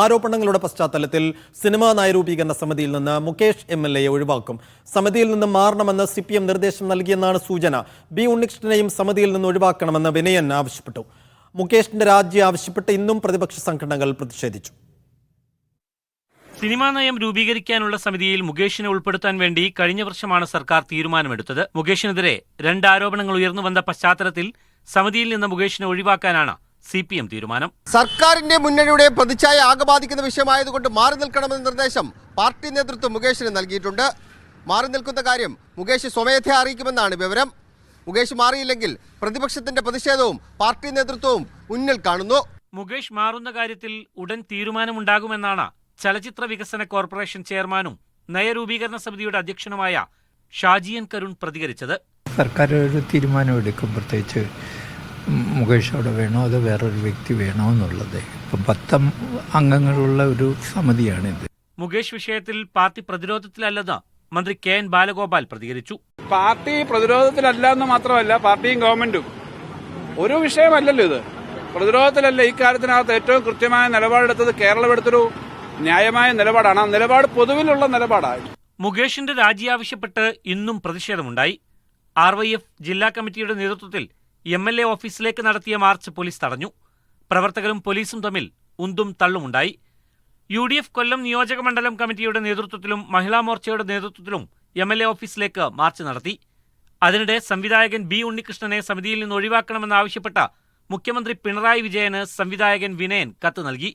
ആരോപണങ്ങളുടെ പശ്ചാത്തലത്തിൽ സിനിമാ നയരൂപീകരണ സമിതിയിൽ നിന്ന് മുകേഷ് എം എൽ എയെ ഒഴിവാക്കും. സമിതിയിൽ നിന്ന് മാറണമെന്ന് സി പി എം നിർദ്ദേശം നൽകിയെന്നാണ് സൂചന. ബി ഉണ്ണികൃഷ്ണനെയും സമിതിയിൽ നിന്ന് ഒഴിവാക്കണമെന്ന് വിനയൻ ആവശ്യപ്പെട്ടു. മുകേഷിന്റെ രാജി ആവശ്യപ്പെട്ട് ഇന്നും പ്രതിപക്ഷ സംഘടനകൾ പ്രതിഷേധിച്ചു. സിനിമാ നയം രൂപീകരിക്കാനുള്ള സമിതിയിൽ മുകേഷിനെ ഉൾപ്പെടുത്താൻ വേണ്ടി കഴിഞ്ഞ വർഷമാണ് സർക്കാർ തീരുമാനമെടുത്തത്. മുകേഷിനെതിരെ രണ്ട് ആരോപണങ്ങൾ ഉയർന്നു വന്ന പശ്ചാത്തലത്തിൽ സമിതിയിൽ നിന്ന് മുകേഷിനെ ഒഴിവാക്കാനാണ് സി പി എം തീരുമാനം. സർക്കാരിന്റെ മുന്നണിയുടെ പ്രതിച്ഛായ ആകബാധിക്കുന്ന വിഷയമായതുകൊണ്ട് മാറി നിൽക്കണമെന്ന നിർദ്ദേശം പാർട്ടി നേതൃത്വം മുകേഷിന് നൽകിയിട്ടുണ്ട്. മാറി നിൽക്കുന്ന കാര്യം മുകേഷ് സ്വമേധയാ അറിയിക്കുമെന്നാണ് വിവരം. മുകേഷ് മാറിയില്ലെങ്കിൽ പ്രതിപക്ഷത്തിന്റെ പ്രതിഷേധവും പാർട്ടി നേതൃത്വവും മുന്നിൽ കാണുന്നു. മുകേഷ് മാറുന്ന കാര്യത്തിൽ ഉടൻ തീരുമാനമുണ്ടാകുമെന്നാണ് ചലച്ചിത്ര വികസന കോർപ്പറേഷൻ ചെയർമാനും നയരൂപീകരണ സമിതിയുടെ അധ്യക്ഷനുമായ ഷാജിയൻ കരുൺ പ്രതികരിച്ചത്. സർക്കാർ ഒരു തീരുമാനം എടുക്കും പ്രത്യേകിച്ച്. മുകേഷ് അവിടെ വേണോ? അതോ വേറൊരു വ്യക്തി വേണോ എന്നുള്ളത്? ഇപ്പം പത്ത് അംഗങ്ങളുള്ള ഒരു സമിതിയാണിത്. മുകേഷ് വിഷയത്തിൽ പാർട്ടി പ്രതിരോധത്തിലല്ലെന്ന് മന്ത്രി കെ എൻ ബാലഗോപാൽ പ്രതികരിച്ചു. പാർട്ടി പ്രതിരോധത്തിലല്ല എന്ന് മാത്രമല്ല പാർട്ടിയും ഗവൺമെന്റും. ഒരു വിഷയമല്ലല്ലോ ഇത്. പ്രതിരോധത്തിലല്ല ഇക്കാര്യത്തിനകത്ത് ഏറ്റവും കൃത്യമായ നിലപാടെടുത്തത് കേരളം എടുത്തൊരു ന്യായമായ നിലപാടാണ്. ആ നിലപാട് പൊതുവിലുള്ള നിലപാടാണ്. മുകേഷിന്റെ രാജി ആവശ്യപ്പെട്ട് ഇന്നും പ്രതിഷേധമുണ്ടായി. ആർ വൈ എഫ് ജില്ലാ കമ്മിറ്റിയുടെ നേതൃത്വത്തിൽ എം എൽ എ ഓഫീസിലേക്ക് നടത്തിയ മാർച്ച് പോലീസ് തടഞ്ഞു. പ്രവർത്തകരും പോലീസും തമ്മിൽ ഉന്തും തള്ളുമുണ്ടായി. യു ഡി എഫ് കൊല്ലം നിയോജക മണ്ഡലം കമ്മിറ്റിയുടെ നേതൃത്വത്തിലും മഹിളാ മോർച്ചയുടെ നേതൃത്വത്തിലും എം എൽ എ ഓഫീസിലേക്ക് മാർച്ച് നടത്തി. അതിനിടെ സംവിധായകൻ ബി ഉണ്ണികൃഷ്ണനെ സമിതിയിൽ നിന്ന് ഒഴിവാക്കണമെന്നാവശ്യപ്പെട്ട മുഖ്യമന്ത്രി പിണറായി വിജയന് സംവിധായകൻ വിനയൻ കത്ത് നൽകി.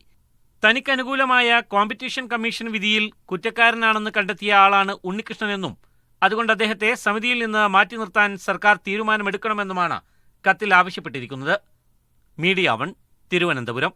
തനിക്കനുകൂലമായ കോമ്പറ്റീഷൻ കമ്മീഷൻ വിധിയിൽ കുറ്റക്കാരനാണെന്ന് കണ്ടെത്തിയ ആളാണ് ഉണ്ണികൃഷ്ണനെന്നും അതുകൊണ്ട് അദ്ദേഹത്തെ സമിതിയിൽ നിന്ന് മാറ്റി നിർത്താൻ സർക്കാർ തീരുമാനമെടുക്കണമെന്നുമാണ് കത്തിൽ ആവശ്യപ്പെട്ടിരിക്കുന്നത് മീഡിയ വൺ തിരുവനന്തപുരം.